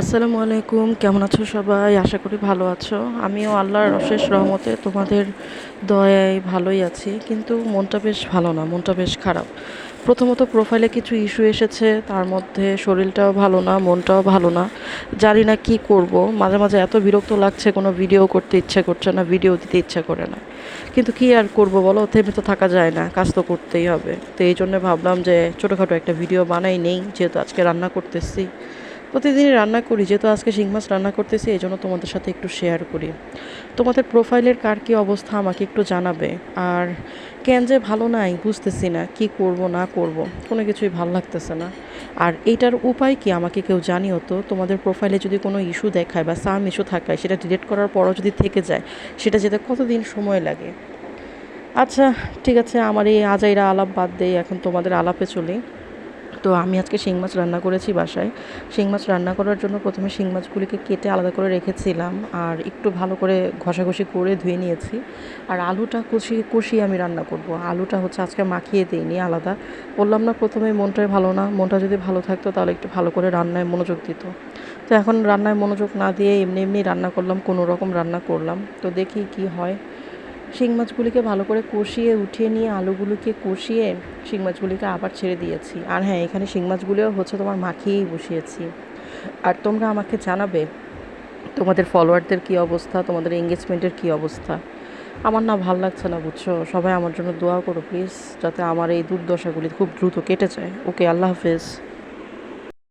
আসসালামু আলাইকুম, কেমন আছো সবাই? আশা করি ভালো আছো। আমিও আল্লাহর অশেষ রহমতে তোমাদের দয়ায় ভালোই আছি, কিন্তু মনটা বেশ ভালো না, মনটা বেশ খারাপ। প্রথমত প্রোফাইলে কিছু ইস্যু এসেছে, তার মধ্যে শরীরটাও ভালো না, মনটাও ভালো না। জানি না কি করব, মাঝে মাঝে এত বিরক্ত লাগছে, কোনো ভিডিও করতে ইচ্ছে করছে না ভিডিও দিতে ইচ্ছে করে না। কিন্তু কি আর করব বলো, থেমে তো থাকা যায় না, কাজ তো করতেই হবে। তো এই জন্য ভাবলাম যে ছোটোখাটো একটা ভিডিও বানাই নেই, যেহেতু আজকে রান্না করতেছি। প্রতিদিনই রান্না করি, যেহেতু আজকে শিং মাছ রান্না করতেছি এই জন্য তোমাদের সাথে একটু শেয়ার করি। তোমাদের প্রোফাইলের কার কী অবস্থা আমাকে একটু জানাবে। আর কেন যে ভালো নাই বুঝতেছি না, কি করব, না করব, কোনো কিছুই ভালো লাগতেছে না। আর এইটার উপায় কি আমাকে কেউ জানিও তো? তোমাদের প্রোফাইলে যদি কোনো ইস্যু দেখায় বা সাম ইস্যু থাকায়, সেটা ডিলিট করার পরও যদি থেকে যায়, সেটা যেতে কতদিন সময় লাগে? আচ্ছা ঠিক আছে, আমার এই আজাইরা আলাপ বাদ দেই, এখন তোমাদের আলাপে চলি। তো আমি আজকে শিং মাছ রান্না করেছি বাসায়। শিং মাছ রান্না করার জন্য প্রথমে শিং মাছগুলিকে কেটে আলাদা করে রেখেছিলাম আর একটু ভালো করে ঘষাঘষি করে ধুয়ে নিয়েছি। আর আলুটা কষি, কষিয়ে আমি রান্না করব। আলুটা হচ্ছে আজকে মাখিয়ে দিইনি, আলাদা। বললাম না প্রথমে মনটাই ভালো না, মনটা যদি ভালো থাকতো তাহলে একটু ভালো করে রান্নায় মনোযোগ দিত। তো এখন রান্নায় মনোযোগ না দিয়ে এমনি এমনি রান্না করলাম, কোনো রকম রান্না করলাম। তো দেখি কি হয়। শিং মাছগুলিকে ভালো করে কষিয়ে, উঠিয়ে নিয়ে আলুগুলোকে কষিয়ে শিং মাছগুলিকে আবার ছেড়ে দিয়েছি। আর হ্যাঁ এখানে শিং মাছগুলিও হচ্ছে তোমার মাখিয়েই বসিয়েছি। আর তোমরা আমাকে জানাবে, তোমাদের ফলোয়ারদের কী অবস্থা, তোমাদের এঙ্গেজমেন্টের কী অবস্থা? আমার না ভালো লাগছে না, বুঝছ? সবাই আমার জন্য দোয়া করো প্লিজ যাতে আমার এই দুর্দশাগুলি খুব দ্রুত কেটে যায়। ওকে আল্লাহ হাফেজ।